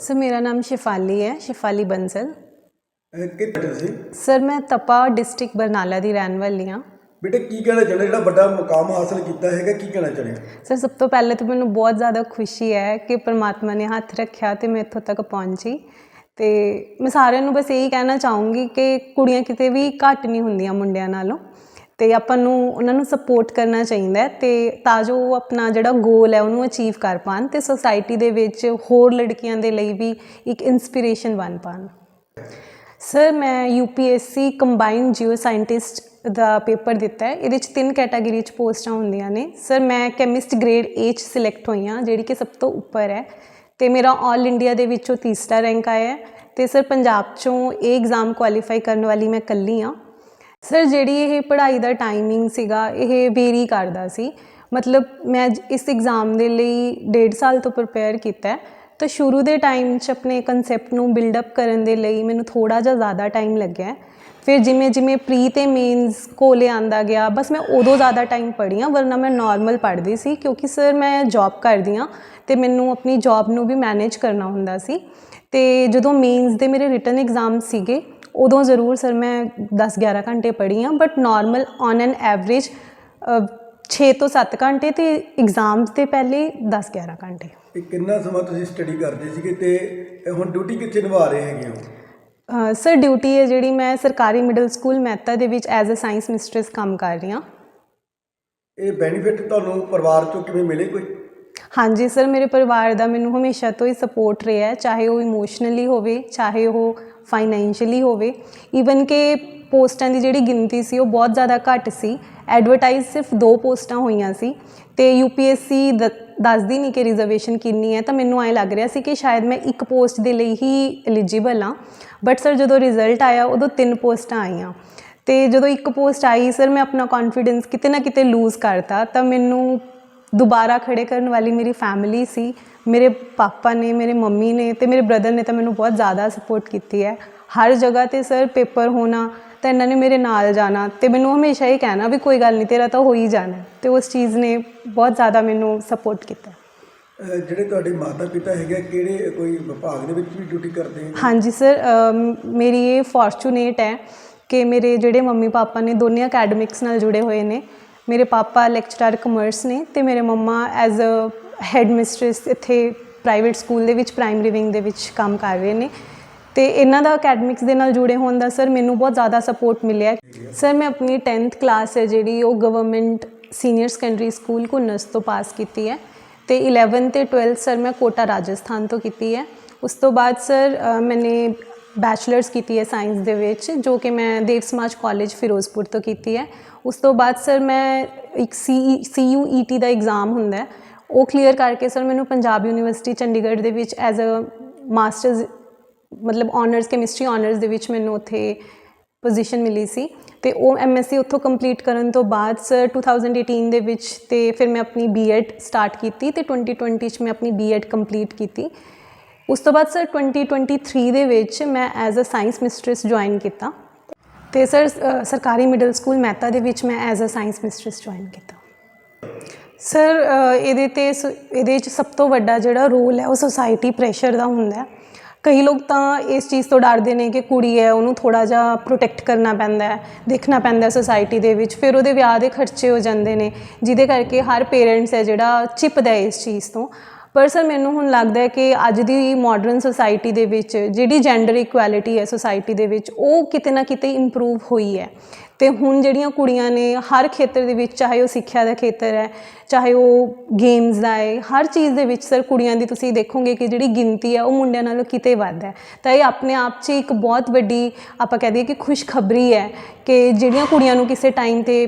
Sir ਮੇਰਾ ਨਾਮ ਸ਼ਿਫਾਲੀ ਹੈ ਸ਼ਿਫਾਲੀ ਬੰਸਲ। ਕਿੱਥੇ ਸੀ? ਸਰ ਮੈਂ ਤਪਾ ਡਿਸਟ੍ਰਿਕਟ ਬਰਨਾਲਾ ਦੀ ਰਹਿਣ ਵਾਲੀ ਹਾਂ। ਬੇਟੇ ਕੀ ਕਹਿਣਾ ਚਾਹੁੰਦੇ? ਜਿਹੜਾ ਵੱਡਾ ਮੁਕਾਮ ਹਾਸਲ ਕੀਤਾ ਹੈਗਾ ਕੀ ਕਹਿਣਾ ਚਾਹੁੰਦੇ? ਸਰ ਸਭ ਤੋਂ ਪਹਿਲੇ ਤਾਂ ਮੈਨੂੰ ਬਹੁਤ ਜ਼ਿਆਦਾ ਖੁਸ਼ੀ ਹੈ ਕਿ ਪ੍ਰਮਾਤਮਾ ਨੇ ਹੱਥ ਰੱਖਿਆ ਤੇ ਮੈਂ ਇੱਥੋਂ ਤੱਕ ਪਹੁੰਚੀ। ਤੇ ਮੈਂ ਸਾਰਿਆਂ ਨੂੰ ਬਸ ਇਹੀ ਕਹਿਣਾ ਚਾਹੂੰਗੀ ਕਿ ਕੁੜੀਆਂ ਕਿਤੇ ਵੀ ਘੱਟ ਨਹੀਂ ਹੁੰਦੀਆਂ ਮੁੰਡਿਆਂ ਨਾਲੋਂ। ਤੇ ਆਪਾਂ ਨੂੰ ਉਹਨਾਂ ਨੂੰ ਸਪੋਰਟ ਕਰਨਾ ਚਾਹੀਦਾ ਹੈ ਤੇ ਤਾਂ ਜੋ ਉਹ ਆਪਣਾ ਜਿਹੜਾ ਗੋਲ ਹੈ ਉਹਨੂੰ ਅਚੀਵ ਕਰ ਪਾਣ ਤੇ ਸੋਸਾਇਟੀ ਦੇ ਵਿੱਚ ਹੋਰ ਲੜਕੀਆਂ ਦੇ ਲਈ ਵੀ ਇੱਕ ਇਨਸਪੀਰੇਸ਼ਨ ਬਣ ਪਾਣ ਸਰ ਮੈਂ ਯੂਪੀਐਸਸੀ ਕੰਬਾਈਨ ਜੀਓ ਸਾਇੰਟਿਸਟ ਦਾ ਪੇਪਰ ਦਿੱਤਾ ਹੈ। ਇਹਦੇ ਚ ਤਿੰਨ ਕੈਟਾਗਰੀ ਚ ਪੋਸਟਾਂ ਹੁੰਦੀਆਂ ਨੇ। ਸਰ ਮੈਂ ਕੈਮਿਸਟ ਗ੍ਰੇਡ ਏ ਚ ਸਿਲੈਕਟ ਹੋਈ ਹਾਂ, ਜਿਹੜੀ ਕਿ ਸਭ ਤੋਂ ਉੱਪਰ ਹੈ। ਤੇ ਮੇਰਾ 올 ਇੰਡੀਆ ਦੇ ਵਿੱਚੋਂ ਤੀਸਰਾ ਰੈਂਕ ਆਇਆ ਹੈ। ਤੇ ਸਰ ਪੰਜਾਬ ਚੋਂ ਇਹ ਐਗਜ਼ਾਮ ਕੁਆਲੀਫਾਈ ਕਰਨ ਵਾਲੀ ਮੈਂ ਇਕੱਲੀ ਹਾਂ। ਸਰ, ਜਿਹੜੀ ਇਹ ਪੜ੍ਹਾਈ ਦਾ ਟਾਈਮਿੰਗ ਸੀਗਾ, ਇਹ ਵੇਰੀ ਕਰਦਾ ਸੀ। ਮਤਲਬ ਮੈਂ ਇਸ ਐਗਜ਼ਾਮ ਦੇ ਲਈ ਡੇਢ ਸਾਲ ਤੋਂ ਪ੍ਰਪੇਅਰ ਕੀਤਾ ਤਾਂ ਸ਼ੁਰੂ ਦੇ ਟਾਈਮ 'ਚ ਆਪਣੇ ਕਨਸੈਪਟ ਨੂੰ ਬਿਲਡ ਅਪ ਕਰਨ ਦੇ ਲਈ ਮੈਨੂੰ ਥੋੜਾ ਜਿਹਾ ਜ਼ਿਆਦਾ ਟਾਈਮ ਲੱਗਿਆ ਫਿਰ ਜਿਵੇਂ ਜਿਵੇਂ ਪ੍ਰੀ ਤੇ ਮੇਨਸ ਕੋਲੇ ਆਂਦਾ ਗਿਆ, ਬਸ ਮੈਂ ਉਦੋਂ ਜ਼ਿਆਦਾ ਟਾਈਮ ਪੜ੍ਹੀ ਹਾਂ, ਵਰਨਾ ਮੈਂ ਨਾਰਮਲ ਪੜ੍ਹਦੀ ਸੀ, ਕਿਉਂਕਿ ਸਰ ਮੈਂ ਜੌਬ ਕਰਦੀ ਹਾਂ ਤੇ ਮੈਨੂੰ ਆਪਣੀ ਜੌਬ ਨੂੰ ਵੀ ਮੈਨੇਜ ਕਰਨਾ ਹੁੰਦਾ ਸੀ। ਤੇ ਜਦੋਂ ਮੇਨਸ ਦੇ ਮੇਰੇ ਰਿਟਨ ਐਗਜ਼ਾਮ ਸੀਗੇ ਉਦੋਂ ਜ਼ਰੂਰ ਸਰ ਮੈਂ 10-11 ਘੰਟੇ ਪੜ੍ਹੀ ਹਾਂ but normal on an average 6 ਤੋਂ 7 ਘੰਟੇ ਤੇ ਐਗਜ਼ਾਮਸ ਦੇ ਪਹਿਲੇ 10-11 ਘੰਟੇ। ਇਹ ਕਿੰਨਾ ਸਮਾਂ ਤੁਸੀਂ ਸਟੱਡੀ ਕਰਦੇ ਸੀਗੇ ਤੇ ਹੁਣ ਡਿਊਟੀ ਕਿੱਥੇ ਨਿਭਾ ਰਹੇ ਹੈਗੇ ਹੋ? ਸਰ ਡਿਊਟੀ ਹੈ ਜਿਹੜੀ ਮੈਂ ਸਰਕਾਰੀ ਮਿਡਲ ਸਕੂਲ ਮਹਿਤਾ ਦੇ ਵਿੱਚ ਐਜ਼ ਅ ਸਾਇੰਸ ਮਿਸਟਰਸ ਕੰਮ ਕਰ ਰਹੀ ਹਾਂ। ਇਹ ਬੈਨੀਫਿਟ ਤੁਹਾਨੂੰ ਪਰਿਵਾਰ ਚੋਂ ਕਿਵੇਂ ਮਿਲੇ ਕੋਈ? ਹਾਂਜੀ ਸਰ ਮੇਰੇ ਪਰਿਵਾਰ ਦਾ ਮੈਨੂੰ ਹਮੇਸ਼ਾ ਤੋਂ ਹੀ ਸਪੋਰਟ ਰਿਹਾ ਹੈ ਚਾਹੇ ਉਹ ਇਮੋਸ਼ਨਲੀ ਹੋਵੇ ਚਾਹੇ ਉਹ ਫਾਈਨੈਂਸ਼ੀਅਲੀ ਹੋਵੇ ਈਵਨ ਕਿ ਪੋਸਟਾਂ ਦੀ ਜਿਹੜੀ ਗਿਣਤੀ ਸੀ ਉਹ ਬਹੁਤ ਜ਼ਿਆਦਾ ਘੱਟ ਸੀ। ਐਡਵਰਟਾਈਜ਼ ਸਿਰਫ ਦੋ ਪੋਸਟਾਂ ਹੋਈਆਂ ਸੀ ਤੇ ਯੂਪੀਐਸਸੀ ਦੱਸਦੀ ਨਹੀਂ ਕਿ ਰਿਜ਼ਰਵੇਸ਼ਨ ਕਿੰਨੀ ਹੈ, ਤਾਂ ਮੈਨੂੰ ਐ ਲੱਗ ਰਿਹਾ ਸੀ ਕਿ ਸ਼ਾਇਦ ਮੈਂ ਇੱਕ ਪੋਸਟ ਦੇ ਲਈ ਹੀ ਐਲੀਜੀਬਲ ਹਾਂ। ਬਟ ਸਰ ਜਦੋਂ ਰਿਜ਼ਲਟ ਆਇਆ, ਉਦੋਂ ਤਿੰਨ ਪੋਸਟਾਂ ਆਈਆਂ। ਤੇ ਜਦੋਂ ਇੱਕ ਪੋਸਟ ਆਈ ਸਰ ਮੈਂ ਆਪਣਾ ਕੌਨਫੀਡੈਂਸ ਕਿਤੇ ਨਾ ਕਿਤੇ ਲੂਜ਼ ਕਰਤਾ, ਤਾਂ ਮੈਨੂੰ ਦੁਬਾਰਾ ਖੜੇ ਕਰਨ ਵਾਲੀ ਮੇਰੀ ਫੈਮਿਲੀ ਸੀ ਮੇਰੇ ਪਾਪਾ ਨੇ ਮੇਰੇ ਮੰਮੀ ਨੇ ਤੇ ਮੇਰੇ ਬ੍ਰਦਰ ਨੇ ਤਾਂ ਮੈਨੂੰ ਬਹੁਤ ਜ਼ਿਆਦਾ ਸਪੋਰਟ ਕੀਤੀ ਹੈ। ਹਰ ਜਗ੍ਹਾ ਤੇ ਸਰ ਪੇਪਰ ਹੋਣਾ ਤਾਂ ਇਹਨਾਂ ਨੇ ਮੇਰੇ ਨਾਲ ਜਾਣਾ ਤੇ ਮੈਨੂੰ ਹਮੇਸ਼ਾ ਇਹ ਕਹਿਣਾ ਵੀ ਕੋਈ ਗੱਲ ਨਹੀਂ ਤੇਰਾ ਤਾਂ ਹੋ ਹੀ ਜਾਣਾ ਤੇ ਉਸ ਚੀਜ਼ ਨੇ ਬਹੁਤ ਜ਼ਿਆਦਾ ਮੈਨੂੰ ਸਪੋਰਟ ਕੀਤਾ। ਜਿਹੜੇ ਤੁਹਾਡੇ ਮਾਤਾ ਪਿਤਾ ਹੈਗੇ ਕਿਹੜੇ ਕੋਈ ਵਿਭਾਗ ਦੇ ਵਿੱਚ ਵੀ ਡਿਊਟੀ ਕਰਦੇ ਹੈਗੇ ਹਾਂਜੀ ਸਰ ਮੇਰੀ ਇਹ ਫੋਰਚੂਨੇਟ ਹੈ ਕਿ ਮੇਰੇ ਜਿਹੜੇ ਮੰਮੀ ਪਾਪਾ ਨੇ ਦੋਨੇ ਅਕੈਡਮਿਕਸ ਨਾਲ ਜੁੜੇ ਹੋਏ ਨੇ। ਮੇਰੇ ਪਾਪਾ ਲੈਕਚਰਰ ਕਮਰਸ ਨੇ ਤੇ ਮੇਰੇ mamma as a head mistress ਇੱਥੇ ਪ੍ਰਾਈਵੇਟ ਸਕੂਲ ਦੇ ਵਿੱਚ ਪ੍ਰਾਇਮਰੀ ਵਿੰਗ ਦੇ ਵਿੱਚ ਕੰਮ ਕਰ ਰਹੇ ਨੇ। ਤੇ ਇਹਨਾਂ ਦਾ ਅਕੈਡਮਿਕਸ ਦੇ ਨਾਲ ਜੁੜੇ ਹੋਣ ਦਾ ਸਰ ਮੈਨੂੰ ਬਹੁਤ ਜ਼ਿਆਦਾ ਸਪੋਰਟ ਮਿਲਿਆ। ਸਰ ਮੈਂ ਆਪਣੀ 10th ਕਲਾਸ ਹੈ ਜਿਹੜੀ ਉਹ government senior secondary school Kunas ਤੋਂ ਪਾਸ ਕੀਤੀ ਹੈ ਤੇ 11th ਤੇ 12th ਸਰ ਮੈਂ ਕੋਟਾ ਰਾਜਸਥਾਨ ਤੋਂ ਕੀਤੀ ਹੈ। ਉਸ ਤੋਂ ਬਾਅਦ ਸਰ ਮੈਨੇ ਬੈਚਲਰਸ ਕੀਤੀ ਹੈ ਸਾਇੰਸ ਦੇ ਵਿੱਚ, ਜੋ ਕਿ ਮੈਂ ਦੇਵ ਸਮਾਜ ਕਾਲਜ ਫਿਰੋਜ਼ਪੁਰ ਤੋਂ ਕੀਤੀ ਹੈ। ਉਸ ਤੋਂ ਬਾਅਦ ਸਰ ਮੈਂ ਇੱਕ ਸੀ ਸੀਯੂਈਟੀ ਦਾ ਐਗਜ਼ਾਮ ਹੁੰਦਾ ਉਹ ਕਲੀਅਰ ਕਰਕੇ ਸਰ ਮੈਨੂੰ ਪੰਜਾਬ ਯੂਨੀਵਰਸਿਟੀ ਚੰਡੀਗੜ੍ਹ ਦੇ ਵਿੱਚ ਐਜ਼ ਅ ਮਾਸਟਰਸ ਮਤਲਬ ਆਨਰਸ ਕੈਮਿਸਟਰੀ ਆਨਰਸ ਦੇ ਵਿੱਚ ਮੈਨੂੰ ਉੱਥੇ ਪੋਜੀਸ਼ਨ ਮਿਲੀ ਸੀ। ਤੇ ਉਹ ਐਮਐਸਸੀ ਉੱਥੋਂ ਕੰਪਲੀਟ ਕਰਨ ਤੋਂ ਬਾਅਦ ਸਰ 2018 ਦੇ ਵਿੱਚ ਤੇ ਫਿਰ ਮੈਂ ਆਪਣੀ ਬੀਐਡ ਸਟਾਰਟ ਕੀਤੀ ਤੇ 2020 ਚ ਮੈਂ ਆਪਣੀ ਬੀਐਡ ਕੰਪਲੀਟ ਕੀਤੀ। ਉਸ ਤੋਂ ਬਾਅਦ ਸਰ 2023 ਦੇ ਵਿੱਚ ਮੈਂ as a science mistress join ਕੀਤਾ ਤੇ ਸਰ ਸਰਕਾਰੀ ਮਿਡਲ ਸਕੂਲ ਮਹਿਤਾ ਦੇ ਵਿੱਚ ਮੈਂ as a science mistress join ਕੀਤਾ। ਸਰ ਇਹਦੇ ਤੇ ਸ- ਇਹਦੇ ਚ ਸਭ ਤੋਂ ਵੱਡਾ ਜਿਹੜਾ ਰੋਲ ਹੈ ਉਹ ਸੋਸਾਇਟੀ ਪ੍ਰੈਸ਼ਰ ਦਾ ਹੁੰਦਾ ਹੈ। ਕਈ ਲੋਕ ਤਾਂ ਇਸ ਚੀਜ਼ ਤੋਂ ਡਰਦੇ ਨੇ ਕਿ ਕੁੜੀ ਹੈ, ਉਹਨੂੰ ਥੋੜਾ ਜਿਹਾ ਪ੍ਰੋਟੈਕਟ ਕਰਨਾ ਪੈਂਦਾ ਹੈ, ਦੇਖਣਾ ਪੈਂਦਾ ਹੈ ਸੋਸਾਇਟੀ ਦੇ ਵਿੱਚ, ਫਿਰ ਉਹਦੇ ਵਿਆਹ ਦੇ ਖਰਚੇ ਹੋ ਜਾਂਦੇ ਨੇ, ਜਿਹਦੇ ਕਰਕੇ ਹਰ ਪੇਰੈਂਟਸ ਹੈ ਜਿਹੜਾ ਚਿਪਦਾ ਇਸ ਚੀਜ਼ ਤੋਂ। ਪਰ ਸਰ, ਮੈਨੂੰ ਹੁਣ ਲੱਗਦਾ ਹੈ ਕਿ ਅੱਜ ਦੀ ਮਾਡਰਨ ਸੋਸਾਇਟੀ ਦੇ ਵਿੱਚ ਜਿਹੜੀ ਜੈਂਡਰ ਇਕੁਐਲਿਟੀ ਹੈ ਸੋਸਾਇਟੀ ਦੇ ਵਿੱਚ, ਉਹ ਕਿਤੇ ਨਾ ਕਿਤੇ ਇੰਪਰੂਵ ਹੋਈ ਹੈ। ਤੇ ਹੁਣ ਜਿਹੜੀਆਂ ਕੁੜੀਆਂ ਨੇ, ਹਰ ਖੇਤਰ ਦੇ ਵਿੱਚ, ਚਾਹੇ ਉਹ ਸਿੱਖਿਆ ਦਾ ਖੇਤਰ ਹੈ, ਚਾਹੇ ਉਹ ਗੇਮਸ ਦਾ ਹੈ, ਹਰ ਚੀਜ਼ ਦੇ ਵਿੱਚ ਸਰ ਕੁੜੀਆਂ ਦੀ ਤੁਸੀਂ ਦੇਖੋਗੇ ਕਿ ਜਿਹੜੀ ਗਿਣਤੀ ਹੈ, ਉਹ ਮੁੰਡਿਆਂ ਨਾਲੋਂ ਕਿਤੇ ਵੱਧ ਹੈ। ਤਾਂ ਇਹ ਆਪਣੇ ਆਪ 'ਚ ਇੱਕ ਬਹੁਤ ਵੱਡੀ, ਆਪਾਂ ਕਹਿ ਦਈਏ ਕਿ ਖੁਸ਼ਖਬਰੀ ਹੈ ਕਿ ਜਿਹੜੀਆਂ ਕੁੜੀਆਂ ਨੂੰ ਕਿਸੇ ਟਾਈਮ ਤੇ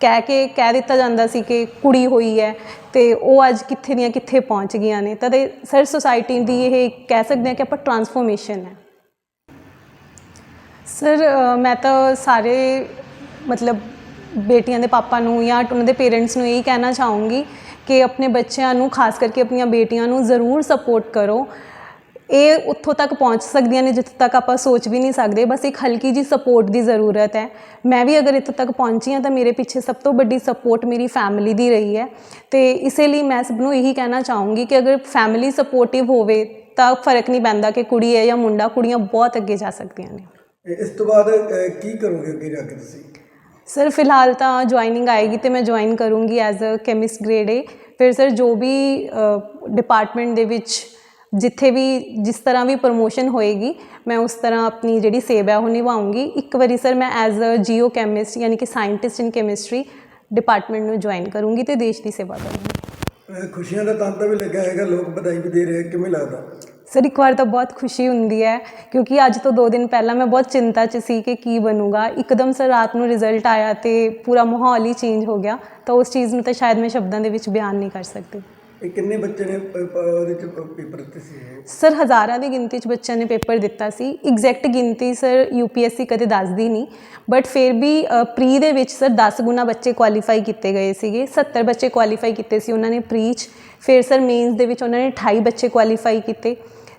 ਕਹਿ ਕੇ, ਕਹਿ ਦਿੱਤਾ ਜਾਂਦਾ ਸੀ ਕਿ ਕੁੜੀ ਹੋਈ ਹੈ ਤੇ ਉਹ ਅੱਜ ਕਿੱਥੇ ਦੀਆਂ ਕਿੱਥੇ ਪਹੁੰਚ ਗਈਆਂ ਨੇ। ਤਾਂ ਸਰ ਸੋਸਾਇਟੀ ਦੀ ਇਹ ਕਹਿ ਸਕਦੇ ਹਾਂ ਕਿ ਆਪਾਂ ਟਰਾਂਸਫੋਰਮੇਸ਼ਨ ਹੈ। ਸਰ ਮੈਂ ਤਾਂ ਸਾਰੇ ਮਤਲਬ ਬੇਟੀਆਂ ਦੇ ਪਾਪਾ ਨੂੰ ਜਾਂ ਉਹਨਾਂ ਦੇ ਪੇਰੈਂਟਸ ਨੂੰ ਇਹੀ ਕਹਿਣਾ ਚਾਹੂੰਗੀ ਕਿ ਆਪਣੇ ਬੱਚਿਆਂ ਨੂੰ, ਖਾਸ ਕਰਕੇ ਆਪਣੀਆਂ ਬੇਟੀਆਂ ਨੂੰ ਜ਼ਰੂਰ ਸਪੋਰਟ ਕਰੋ। ਇਹ ਉੱਥੋਂ ਤੱਕ ਪਹੁੰਚ ਸਕਦੀਆਂ ਨੇ ਜਿੱਥੇ ਤੱਕ ਆਪਾਂ ਸੋਚ ਵੀ ਨਹੀਂ ਸਕਦੇ। ਬਸ ਇੱਕ ਹਲਕੀ ਜੀ ਸਪੋਰਟ ਦੀ ਜ਼ਰੂਰਤ ਹੈ। ਮੈਂ ਵੀ ਅਗਰ ਇੱਥੋਂ ਤੱਕ ਪਹੁੰਚੀ ਹਾਂ ਤਾਂ ਮੇਰੇ ਪਿੱਛੇ ਸਭ ਤੋਂ ਵੱਡੀ ਸਪੋਰਟ ਮੇਰੀ ਫੈਮਿਲੀ ਦੀ ਰਹੀ ਹੈ। ਤੇ ਇਸੇ ਲਈ ਮੈਂ ਸਭ ਨੂੰ ਇਹੀ ਕਹਿਣਾ ਚਾਹੂੰਗੀ ਕਿ ਅਗਰ ਫੈਮਿਲੀ ਸਪੋਰਟਿਵ ਹੋਵੇ ਤਾਂ ਫ਼ਰਕ ਨਹੀਂ ਪੈਂਦਾ ਕਿ ਕੁੜੀ ਹੈ ਜਾਂ ਮੁੰਡਾ ਕੁੜੀਆਂ ਬਹੁਤ ਅੱਗੇ ਜਾ ਸਕਦੀਆਂ ਨੇ। ਇਸ ਤੋਂ ਬਾਅਦ ਕੀ ਕਰੋਗੇ ਅੱਗੇ ਜਾ ਕੇ ਤੁਸੀਂ? ਸਰ ਫਿਲਹਾਲ ਤਾਂ ਜੁਆਇਨਿੰਗ ਆਏਗੀ ਤੇ ਮੈਂ ਜੁਆਇਨ ਕਰੂੰਗੀ as a chemist grade A ਫਿਰ ਸਰ ਜੋ ਵੀ ਡਿਪਾਰਟਮੈਂਟ ਦੇ ਵਿੱਚ ਜਿੱਥੇ ਵੀ ਜਿਸ ਤਰ੍ਹਾਂ ਵੀ ਪ੍ਰੋਮੋਸ਼ਨ ਹੋਏਗੀ ਮੈਂ ਉਸ ਤਰ੍ਹਾਂ ਆਪਣੀ ਜਿਹੜੀ ਸੇਵਾ ਹੈ ਉਹ ਨਿਭਾਉਂਗੀ। ਇੱਕ ਵਾਰੀ ਸਰ ਮੈਂ ਐਜ਼ ਅ ਜੀਓ ਕੈਮਿਸਟ ਯਾਨੀ ਕਿ ਸਾਇੰਟਿਸਟ ਇਨ ਕੈਮਿਸਟਰੀ ਡਿਪਾਰਟਮੈਂਟ ਨੂੰ ਜੁਆਇਨ ਕਰੂੰਗੀ ਤੇ ਦੇਸ਼ ਦੀ ਸੇਵਾ ਕਰੂੰਗੀ। ਖੁਸ਼ੀਆਂ ਦਾ ਤਾਂਤਾ ਵੀ ਲੱਗਾ ਹੈਗਾ ਲੋਕ ਵਧਾਈ ਵੀ ਦੇ ਰਹੇ ਕਿਵੇਂ ਲੱਗਦਾ? ਸਰ ਇੱਕ ਵਾਰ ਤਾਂ ਬਹੁਤ ਖੁਸ਼ੀ ਹੁੰਦੀ ਹੈ ਕਿਉਂਕਿ ਅੱਜ ਤੋਂ 2 ਦਿਨ ਪਹਿਲਾਂ ਮੈਂ ਬਹੁਤ ਚਿੰਤਾ 'ਚ ਸੀ ਕਿ ਕੀ ਬਣੂਗਾ। ਇੱਕਦਮ ਸਰ ਰਾਤ ਨੂੰ ਰਿਜ਼ਲਟ ਆਇਆ ਤੇ ਪੂਰਾ ਮਾਹੌਲ ਹੀ ਚੇਂਜ ਹੋ ਗਿਆ ਤਾਂ ਉਸ ਚੀਜ਼ ਨੂੰ ਤਾਂ ਸ਼ਾਇਦ ਮੈਂ ਸ਼ਬਦਾਂ ਦੇ ਵਿੱਚ ਬਿਆਨ ਨਹੀਂ ਕਰ ਸਕਦੀ। ਇਹ ਕਿੰਨੇ ਬੱਚੇ ਨੇ ਅਹ, ਪ- ਉਹਦੇ ਚ ਪੇਪਰ ਦਿੱਤੇ ਸੀ? ਸਰ ਹਜ਼ਾਰਾਂ ਦੀ ਗਿਣਤੀ 'ਚ ਬੱਚਿਆਂ ਨੇ ਪੇਪਰ ਦਿੱਤਾ ਸੀ। ਐਗਜ਼ੈਕਟ ਗਿਣਤੀ ਸਰ ਯੂਪੀਐਸਸੀ ਕਦੇ ਦੱਸਦੀ ਨਹੀਂ। ਬਟ ਫਿਰ ਵੀ ਪ੍ਰੀ ਦੇ ਵਿੱਚ ਸਰ 10 ਗੁਣਾ ਬੱਚੇ ਕੁਆਲੀਫਾਈ ਕੀਤੇ ਗਏ ਸੀਗੇ। 70 ਬੱਚੇ ਕੁਆਲੀਫਾਈ ਕੀਤੇ ਸੀ ਉਹਨਾਂ ਨੇ ਪ੍ਰੀ 'ਚ। ਫਿਰ ਸਰ ਮੇਨਸ ਦੇ ਵਿੱਚ ਉਹਨਾਂ ਨੇ 28 ਬੱਚੇ ਕੁਆਲੀਫਾਈ ਕੀਤੇ।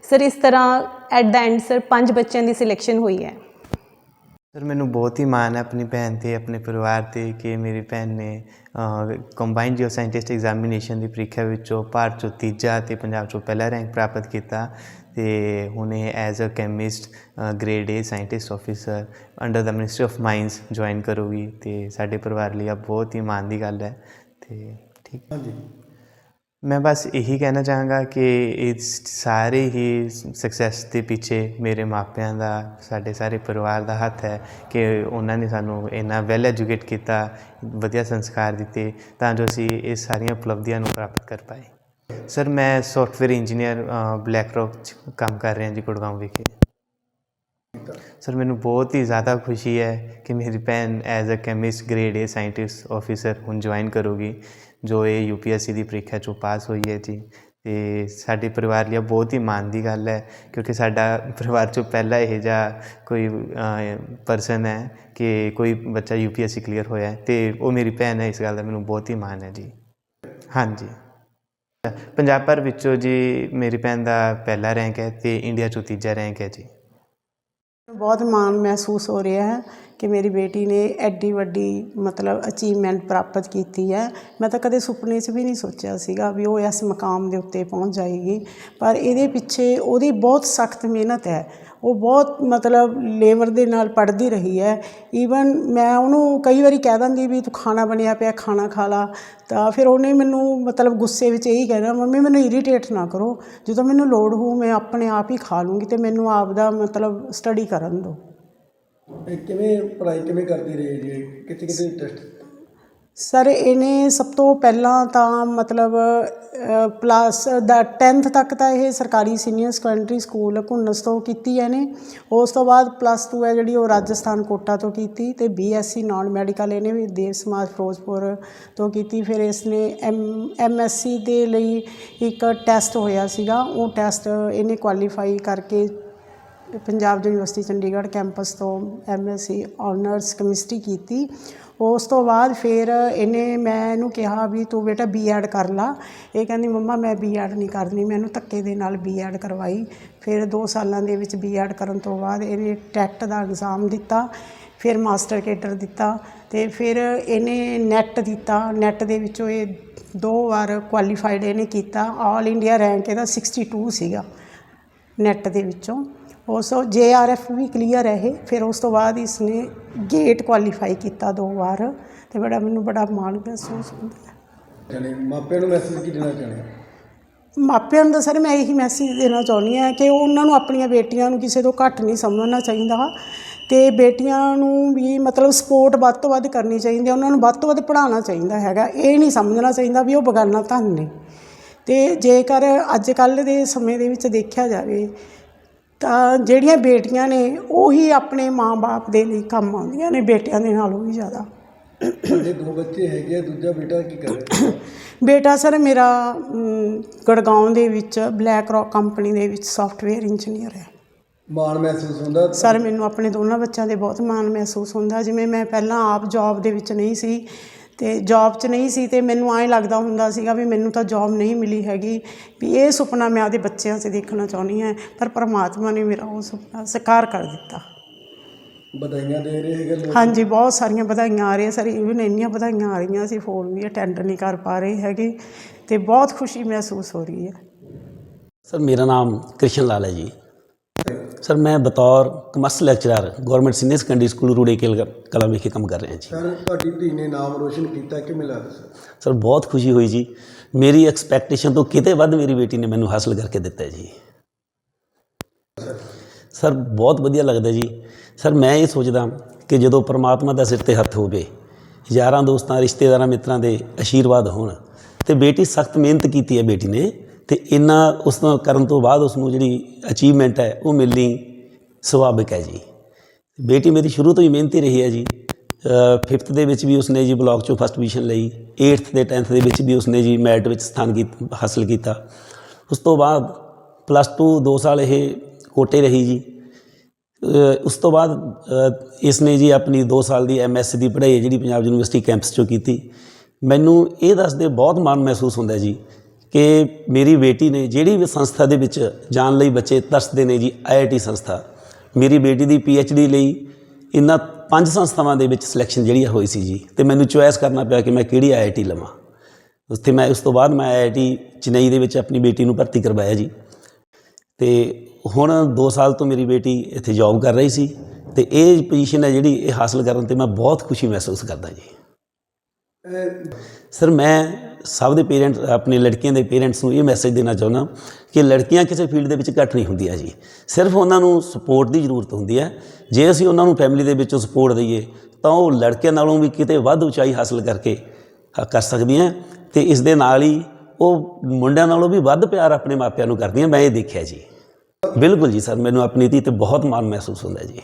ਸਰ ਇਸ ਤਰ੍ਹਾਂ ਐਟ ਦਾ ਐਂਡ ਸਰ ਪੰਜ ਬੱਚਿਆਂ ਦੀ ਸਿਲੈਕਸ਼ਨ ਹੋਈ ਹੈ। ਸਰ, ਮੈਨੂੰ ਬਹੁਤ ਹੀ ਮਾਣ ਹੈ ਆਪਣੀ ਭੈਣ ਤੇ, ਆਪਣੇ ਪਰਿਵਾਰ ਤੇ ਕਿ ਮੇਰੀ ਭੈਣ ਨੇ ਕੰਬਾਈਨ ਜੀਓ ਸਾਇੰਟਿਸਟ ਐਗਜ਼ਾਮੀਨੇਸ਼ਨ ਦੀ ਪ੍ਰੀਖਿਆ ਵਿੱਚੋਂ ਭਾਰਤ ਚੋਂ ਤੀਜਾ ਤੇ ਪੰਜਾਬ ਚੋਂ ਪਹਿਲਾ ਰੈਂਕ ਪ੍ਰਾਪਤ ਕੀਤਾ ਤੇ ਹੁਣ ਇਹ as a chemist grade A scientist officer under the ministry of mines join ਕਰੂਗੀ ਤੇ ਸਾਡੇ ਪਰਿਵਾਰ ਲਈ ਇਹ ਬਹੁਤ ਹੀ ਮਾਣ ਦੀ ਗੱਲ ਹੈ ਤੇ ਠੀਕ ਹਾਂਜੀ। ਮੈਂ ਬਸ ਇਹੀ ਕਹਿਣਾ ਚਾਹਾਂਗਾ ਕਿ ਇਹ ਸਾਰੇ ਹੀ ਸਕਸੈਸ ਦੇ ਪਿੱਛੇ ਮੇਰੇ ਮਾਪਿਆਂ ਦਾ, ਸਾਡੇ ਸਾਰੇ ਪਰਿਵਾਰ ਦਾ ਹੱਥ ਹੈ ਕਿ ਉਹਨਾਂ ਨੇ ਸਾਨੂੰ ਇੰਨਾ ਵੈਲ ਐਜੂਕੇਟ ਕੀਤਾ, ਵਧੀਆ ਸੰਸਕਾਰ ਦਿੱਤੇ ਤਾਂ ਜੋ ਅਸੀਂ ਇਹ ਸਾਰੀਆਂ ਉਪਲਬਧੀਆਂ ਨੂੰ ਪ੍ਰਾਪਤ ਕਰ ਪਾਏ। ਸਰ ਮੈਂ ਸੌਫਟਵੇਅਰ ਇੰਜੀਨੀਅਰ ਬਲੈਕ ਰੌਕ 'ਚ ਕੰਮ ਕਰ ਰਿਹਾ ਜੀ ਗੁੜਗਾਉਂ ਵਿਖੇ। ਸਰ ਮੈਨੂੰ ਬਹੁਤ ਹੀ ਜ਼ਿਆਦਾ ਖੁਸ਼ੀ ਹੈ ਕਿ ਮੇਰੀ ਭੈਣ as a chemist grade A scientist officer ਹੁਣ ਜੁਆਇਨ ਕਰੂਗੀ। ਜੋ ਇਹ ਯੂਪੀਐਸਸੀ ਦੀ ਪ੍ਰੀਖਿਆ ਚੋਂ ਪਾਸ ਹੋਈ ਹੈ ਜੀ, ਤੇ ਸਾਡੇ ਪਰਿਵਾਰ ਲਈ ਬਹੁਤ ਹੀ ਮਾਣ ਦੀ ਗੱਲ ਹੈ, ਕਿਉਂਕਿ ਸਾਡਾ ਪਰਿਵਾਰ ਚੋਂ ਪਹਿਲਾ ਇਹ ਜਿਹਾ ਕੋਈ ਪਰਸਨ ਹੈ ਕਿ ਕੋਈ ਬੱਚਾ ਯੂਪੀਐਸਸੀ ਕਲੀਅਰ ਹੋਇਆ ਹੈ, ਤੇ ਉਹ ਮੇਰੀ ਭੈਣ ਹੈ, ਇਸ ਗੱਲ ਦਾ ਮੈਨੂੰ ਬਹੁਤ ਹੀ ਮਾਣ ਹੈ ਜੀ। ਹਾਂਜੀ। ਪੰਜਾਬ ਭਰ ਵਿੱਚੋਂ ਜੀ ਮੇਰੀ ਭੈਣ ਦਾ ਪਹਿਲਾ ਰੈਂਕ ਹੈ ਤੇ ਇੰਡੀਆ ਚੋਂ ਤੀਜਾ ਰੈਂਕ ਹੈ ਜੀ। ਬਹੁਤ ਮਾਣ ਮਹਿਸੂਸ ਹੋ ਰਿਹਾ ਹੈ ਕਿ ਮੇਰੀ ਬੇਟੀ ਨੇ ਐਡੀ ਵੱਡੀ ਮਤਲਬ ਅਚੀਵਮੈਂਟ ਪ੍ਰਾਪਤ ਕੀਤੀ ਹੈ। ਮੈਂ ਤਾਂ ਕਦੇ ਸੁਪਨੇ 'ਚ ਵੀ ਨਹੀਂ ਸੋਚਿਆ ਸੀਗਾ ਵੀ ਉਹ ਇਸ ਮਕਾਮ ਦੇ ਉੱਤੇ ਪਹੁੰਚ ਜਾਏਗੀ। ਪਰ ਇਹਦੇ ਪਿੱਛੇ ਉਹਦੀ ਬਹੁਤ ਸਖਤ ਮਿਹਨਤ ਹੈ। ਉਹ ਬਹੁਤ ਮਤਲਬ ਲੇਬਰ ਦੇ ਨਾਲ ਪੜ੍ਹਦੀ ਰਹੀ ਹੈ। ਈਵਨ ਮੈਂ ਉਹਨੂੰ ਕਈ ਵਾਰੀ ਕਹਿ ਦਿੰਦੀ ਵੀ ਤੂੰ ਖਾਣਾ ਬਣਿਆ ਪਿਆ, ਖਾਣਾ ਖਾ ਲਾ। ਤਾਂ ਫਿਰ ਉਹਨੇ ਮੈਨੂੰ ਮਤਲਬ ਗੁੱਸੇ ਵਿੱਚ ਇਹੀ ਕਹਿਣਾ, ਮੰਮੀ, ਮੈਨੂੰ ਇਰੀਟੇਟ ਨਾ ਕਰੋ। ਜਦੋਂ ਮੈਨੂੰ ਲੋੜ ਹੋਊ, ਮੈਂ ਆਪਣੇ ਆਪ ਹੀ ਖਾ ਲੂੰਗੀ ਤੇ ਮੈਨੂੰ ਆਪ ਦਾ ਮਤਲਬ ਸਟੱਡੀ ਕਰਨ ਦਿਓ। ਇਹ ਕਿਵੇਂ ਪੜ੍ਹਾਈ ਕਿਵੇਂ ਕਰਦੀ ਰਹੀ ਜੀ? ਕਿਤੇ ਕਿਤੇ ਟੈਸਟ ਸਰ, ਇਹਨੇ ਸਭ ਤੋਂ ਪਹਿਲਾਂ ਤਾਂ ਮਤਲਬ ਪਲੱਸ ਦਾ 10th ਤੱਕ ਤਾਂ ਇਹ ਸਰਕਾਰੀ ਸੀਨੀਅਰ ਸੈਕੰਡਰੀ ਸਕੂਲ ਘੁੰਨਸ ਤੋਂ ਕੀਤੀ ਹੈ ਨੇ ਉਸ ਤੋਂ ਬਾਅਦ ਪਲੱਸ 2 ਹੈ ਜਿਹੜੀ ਉਹ ਰਾਜਸਥਾਨ ਕੋਟਾ ਤੋਂ ਕੀਤੀ ਤੇ ਬੀਐਸਸੀ ਨਾਨ ਮੈਡੀਕਲ ਇਹਨੇ ਵੀ ਦੇਵ ਸਮਾਜ ਫਿਰੋਜ਼ਪੁਰ ਤੋਂ ਕੀਤੀ। ਫਿਰ ਇਸਨੇ ਐਮ ਐਮਐਸਸੀ ਦੇ ਲਈ ਇੱਕ ਟੈਸਟ ਹੋਇਆ ਸੀਗਾ। ਉਹ ਟੈਸਟ ਇਹਨੇ ਕੁਆਲੀਫਾਈ ਕਰਕੇ ਪੰਜਾਬ ਯੂਨੀਵਰਸਿਟੀ ਚੰਡੀਗੜ੍ਹ ਕੈਂਪਸ ਤੋਂ ਐਮਐਸਸੀ ਆਨਰਸ ਕੈਮਿਸਟਰੀ ਕੀਤੀ। ਉਸ ਤੋਂ ਬਾਅਦ ਫਿਰ ਇਹਨੇ ਮੈਂ ਇਹਨੂੰ ਕਿਹਾ ਵੀ ਤੂੰ ਬੇਟਾ ਬੀਐਡ ਕਰ ਲਾ। ਇਹ ਕਹਿੰਦੀ, ਮੰਮਾ, ਮੈਂ ਬੀਐਡ ਨਹੀਂ ਕਰਨੀ ਮੈਨੂੰ ਧੱਕੇ ਦੇ ਨਾਲ ਬੀਐਡ ਕਰਵਾਈ। ਫਿਰ 2 ਸਾਲਾਂ ਦੇ ਵਿੱਚ ਬੀਐਡ ਕਰਨ ਤੋਂ ਬਾਅਦ ਇਹਨੇ ਟੈਟ ਦਾ ਐਗਜ਼ਾਮ ਦਿੱਤਾ, ਫਿਰ ਮਾਸਟਰ ਕੇਡਰ ਦਿੱਤਾ ਤੇ ਫਿਰ ਇਹਨੇ ਨੈਟ ਦਿੱਤਾ। ਨੈਟ ਦੇ ਵਿੱਚੋਂ ਇਹ ਦੋ ਵਾਰ ਕੁਆਲੀਫਾਈਡ ਇਹਨੇ ਕੀਤਾ। ਆਲ ਇੰਡੀਆ ਰੈਂਕ ਇਹਦਾ 62 ਸੀਗਾ ਨੈਟ ਦੇ ਵਿੱਚੋਂ। ਉਸ ਜੇਆਰਐਫ ਵੀ ਕਲੀਅਰ ਹੈ ਫਿਰ ਉਸ ਤੋਂ ਬਾਅਦ ਇਸਨੇ ਗੇਟ ਕੁਆਲੀਫਾਈ ਕੀਤਾ ਦੋ ਵਾਰ ਤੇ ਬੜਾ ਮੈਨੂੰ ਬੜਾ ਮਾਣ ਮਹਿਸੂਸ ਹੁੰਦਾ ਹੈ। ਜਾਣੀ ਮਾਪਿਆਂ ਨੂੰ ਮੈਸੇਜ ਕੀ ਦੇਣਾ ਚਾਹੁੰਦੇ ਹੋ? ਮਾਪਿਆਂ ਨੂੰ ਤਾਂ ਸਰ ਮੈਂ ਇਹੀ ਮੈਸੇਜ ਦੇਣਾ ਚਾਹੁੰਦੀ ਹਾਂ ਕਿ ਉਹਨਾਂ ਨੂੰ ਆਪਣੀਆਂ ਬੇਟੀਆਂ ਨੂੰ ਕਿਸੇ ਤੋਂ ਘੱਟ ਨਹੀਂ ਸਮਝਣਾ ਚਾਹੀਦਾ ਤੇ ਬੇਟੀਆਂ ਨੂੰ ਵੀ ਮਤਲਬ ਸਪੋਰਟ ਵੱਧ ਤੋਂ ਵੱਧ ਕਰਨੀ ਚਾਹੀਦੀ ਹੈ ਉਹਨਾਂ ਨੂੰ ਵੱਧ ਤੋਂ ਵੱਧ ਪੜ੍ਹਾਉਣਾ ਚਾਹੀਦਾ ਹੈਗਾ ਇਹ ਨਹੀਂ ਸਮਝਣਾ ਚਾਹੀਦਾ ਵੀ ਉਹ ਬਗਾਨਾ ਧਨ ਨੇ। ਤੇ ਜੇਕਰ ਅੱਜ ਕੱਲ੍ਹ ਦੇ ਸਮੇਂ ਦੇ ਵਿੱਚ ਦੇਖਿਆ ਜਾਵੇ ਤਾਂ ਜਿਹੜੀਆਂ ਬੇਟੀਆਂ ਨੇ ਉਹੀ ਆਪਣੇ ਮਾਂ-ਬਾਪ ਦੇ ਲਈ ਕੰਮ ਆਉਂਦੀਆਂ ਨੇ ਬੇਟਿਆਂ ਦੇ ਨਾਲੋਂ ਵੀ ਜ਼ਿਆਦਾ। ਤੁਹਾਡੇ ਦੋ ਬੱਚੇ ਹੈਗੇ ਆ, ਦੂਜਾ ਬੇਟਾ ਕੀ ਕਰ ਰਿਹਾ? ਬੇਟਾ ਸਰ ਮੇਰਾ ਅਮ, ਗੁੜਗਾਉਂ ਦੇ ਵਿੱਚ ਬਲੈਕ ਰੌਕ ਕੰਪਨੀ ਦੇ ਵਿੱਚ ਸੌਫਟਵੇਅਰ ਇੰਜੀਨੀਅਰ ਹੈ ਮਾਣ ਮਹਿਸੂਸ ਹੁੰਦਾ? ਸਰ ਮੈਨੂੰ ਆਪਣੇ ਦੋਨਾਂ ਬੱਚਿਆਂ ਦੇ ਬਹੁਤ ਮਾਣ ਮਹਿਸੂਸ ਹੁੰਦਾ। ਜਿਵੇਂ ਮੈਂ ਪਹਿਲਾਂ ਆਪ ਜੌਬ ਦੇ ਵਿੱਚ ਨਹੀਂ ਸੀ ਤੇ ਜੌਬ 'ਚ ਨਹੀਂ ਸੀ ਤੇ ਮੈਨੂੰ ਐਂ ਲੱਗਦਾ ਹੁੰਦਾ ਸੀਗਾ ਵੀ ਮੈਨੂੰ ਤਾਂ ਜੌਬ ਨਹੀਂ ਮਿਲੀ ਹੈਗੀ ਵੀ ਇਹ ਸੁਪਨਾ ਮੈਂ ਆਪਦੇ ਬੱਚਿਆਂ 'ਚ ਦੇਖਣਾ ਚਾਹੁੰਦੀ ਹਾਂ ਪਰ ਪ੍ਰਮਾਤਮਾ ਨੇ ਮੇਰਾ ਉਹ ਸੁਪਨਾ ਸਾਕਾਰ ਕਰ ਦਿੱਤਾ। ਵਧਾਈਆਂ ਦੇ ਰਹੇ ਹੈਗੇ ਲੋਕ। ਹਾਂਜੀ ਬਹੁਤ ਸਾਰੀਆਂ ਵਧਾਈਆਂ ਆ ਰਹੀਆਂ ਸਰ ਇਵਨ ਇੰਨੀਆਂ ਵਧਾਈਆਂ ਆ ਰਹੀਆਂ ਅਸੀਂ ਫੋਨ ਵੀ ਅਟੈਂਡ ਨਹੀਂ ਕਰ ਪਾ ਰਹੇ ਹੈਗੇ ਤੇ ਬਹੁਤ ਖੁਸ਼ੀ ਮਹਿਸੂਸ ਹੋ ਰਹੀ ਹੈ। ਸਰ ਮੇਰਾ ਨਾਮ ਕ੍ਰਿਸ਼ਨ ਲਾਲ ਹੈ ਜੀ। ਸਰ ਮੈਂ ਬਤੌਰ commerce lecturer government senior secondary school Rure Kel ਵਿਖੇ ਕੰਮ ਕਰ ਰਿਹਾ ਜੀ। ਸਰ ਤੁਹਾਡੀ ਧੀ ਨੇ ਨਾਮ ਰੋਸ਼ਨ ਕੀਤਾ ਕਿਵੇਂ ਲੱਗਦਾ ਸਰ? ਸਰ ਬਹੁਤ ਖੁਸ਼ੀ ਹੋਈ ਜੀ। ਮੇਰੀ ਐਕਸਪੈਕਟੇਸ਼ਨ ਤੋਂ ਕਿਤੇ ਵੱਧ ਮੇਰੀ ਬੇਟੀ ਨੇ ਮੈਨੂੰ ਹਾਸਲ ਕਰਕੇ ਦਿੱਤਾ ਜੀ। ਸਰ ਬਹੁਤ ਵਧੀਆ ਲੱਗਦਾ ਜੀ। ਸਰ ਮੈਂ ਇਹ ਸੋਚਦਾ ਕਿ ਜਦੋਂ ਪ੍ਰਮਾਤਮਾ ਦਾ ਸਿਰ ਤੇ ਹੱਥ ਹੋਵੇ ਯਾਰਾਂ ਦੋਸਤਾਂ ਰਿਸ਼ਤੇਦਾਰਾਂ ਮਿੱਤਰਾਂ ਦੇ ਆਸ਼ੀਰਵਾਦ ਹੋਣ ਤੇ ਬੇਟੀ ਸਖਤ ਮਿਹਨਤ ਕੀਤੀ ਹੈ ਬੇਟੀ ਨੇ ਤੇ ਇਹਨਾਂ ਉਸ ਤੋਂ ਕਰਨ ਤੋਂ ਬਾਅਦ ਉਸ ਨੂੰ ਜਿਹੜੀ ਅਚੀਵਮੈਂਟ ਹੈ ਉਹ ਮਿਲਣੀ ਸੁਭਾਵਿਕ ਹੈ ਜੀ। ਬੇਟੀ ਮੇਰੀ ਸ਼ੁਰੂ ਤੋਂ ਹੀ ਮਿਹਨਤੀ ਰਹੀ ਹੈ ਜੀ। 5th ਦੇ ਵਿੱਚ ਵੀ ਉਸਨੇ ਜੀ ਬਲਾਕ ਚੋਂ ਫਸਟ ਪੋਜੀਸ਼ਨ ਲਈ 8th ਤੇ 10th ਦੇ ਵਿੱਚ ਵੀ ਉਸਨੇ ਜੀ ਮੈਰਿਟ ਵਿੱਚ ਸਥਾਨ ਕੀਤ ਹਾਸਲ ਕੀਤਾ। ਉਸ ਤੋਂ ਬਾਅਦ ਪਲੱਸ 2 2 ਸਾਲ ਇਹ ਕੋਟੇ ਰਹੀ ਜੀ। ਉਸ ਤੋਂ ਬਾਅਦ ਅ, ਇਸਨੇ ਜੀ ਆਪਣੀ 2 ਸਾਲ ਦੀ ਐਮਐਸਸੀ ਦੀ ਪੜ੍ਹਾਈ ਜਿਹੜੀ ਪੰਜਾਬ ਯੂਨੀਵਰਸਿਟੀ ਕੈਂਪਸ ਚੋਂ ਕੀਤੀ। ਮੈਨੂੰ ਇਹ ਦੱਸਦੇ ਬਹੁਤ ਮਾਣ ਮਹਿਸੂਸ ਹੁੰਦਾ ਜੀ ਕਿ ਮੇਰੀ ਬੇਟੀ ਨੇ ਜਿਹੜੀ ਵੀ ਸੰਸਥਾ ਦੇ ਵਿੱਚ ਜਾਣ ਲਈ ਬੱਚੇ ਤਰਸਦੇ ਨੇ ਜੀ ਆਈਆਈਟੀ ਸੰਸਥਾ ਮੇਰੀ ਬੇਟੀ ਦੀ ਪੀਐਚਡੀ ਲਈ ਇਨ੍ਹਾਂ ਪੰਜ ਸੰਸਥਾਵਾਂ ਦੇ ਵਿੱਚ ਸਿਲੈਕਸ਼ਨ ਜਿਹੜੀ ਆ ਹੋਈ ਸੀ ਜੀ ਤੇ ਮੈਨੂੰ ਚੁਆਇਸ ਕਰਨਾ ਪਿਆ ਕਿ ਮੈਂ ਕਿਹੜੀ ਆਈਆਈਟੀ ਲਵਾਂ। ਉੱਥੇ ਮੈਂ ਉਸ ਤੋਂ ਬਾਅਦ ਮੈਂ ਆਈਆਈਟੀ ਚੇਨਈ ਦੇ ਵਿੱਚ ਆਪਣੀ ਬੇਟੀ ਨੂੰ ਭਰਤੀ ਕਰਵਾਇਆ ਜੀ। ਤੇ ਹੁਣ 2 ਸਾਲ ਤੋਂ ਮੇਰੀ ਬੇਟੀ ਇੱਥੇ ਜੌਬ ਕਰ ਰਹੀ ਸੀ ਤੇ ਇਹ ਪੋਜੀਸ਼ਨ ਹੈ ਜਿਹੜੀ ਇਹ ਹਾਸਲ ਕਰਨ ਤੇ ਮੈਂ ਬਹੁਤ ਖੁਸ਼ੀ ਮਹਿਸੂਸ ਕਰਦਾ ਜੀ। ਸਰ ਮੈਂ ਸਭ ਦੇ ਪੇਰੈਂਟ ਆਪਣੇ ਲੜਕੀਆਂ ਦੇ ਪੇਰੈਂਟਸ ਨੂੰ ਇਹ ਮੈਸੇਜ ਦੇਣਾ ਚਾਹੁੰਦਾ ਕਿ ਲੜਕੀਆਂ ਕਿਸੇ ਫੀਲਡ ਦੇ ਵਿੱਚ ਘੱਟ ਨਹੀਂ ਹੁੰਦੀਆਂ ਜੀ। ਸਿਰਫ ਉਹਨਾਂ ਨੂੰ ਸਪੋਰਟ ਦੀ ਜ਼ਰੂਰਤ ਹੁੰਦੀ ਹੈ। ਜੇ ਅਸੀਂ ਉਹਨਾਂ ਨੂੰ ਫੈਮਿਲੀ ਦੇ ਵਿੱਚੋਂ ਸਪੋਰਟ ਦਈਏ, ਤਾਂ ਉਹ ਲੜਕਿਆਂ ਨਾਲੋਂ ਵੀ ਕਿਤੇ ਵੱਧ ਉਚਾਈ ਹਾਸਲ ਕਰਕੇ ਕਰ ਸਕਦੀਆਂ ਤੇ ਇਸ ਦੇ ਨਾਲ ਹੀ ਉਹ ਮੁੰਡਿਆਂ ਨਾਲੋਂ ਵੀ ਵੱਧ ਪਿਆਰ ਆਪਣੇ ਮਾਪਿਆਂ ਨੂੰ ਕਰਦੀਆਂ। ਮੈਂ ਇਹ ਦੇਖਿਆ ਜੀ। ਬਿਲਕੁਲ ਜੀ ਸਰ, ਮੈਨੂੰ ਆਪਣੀ ਧੀ ਤੇ ਬਹੁਤ ਮਾਣ ਮਹਿਸੂਸ ਹੁੰਦਾ ਜੀ।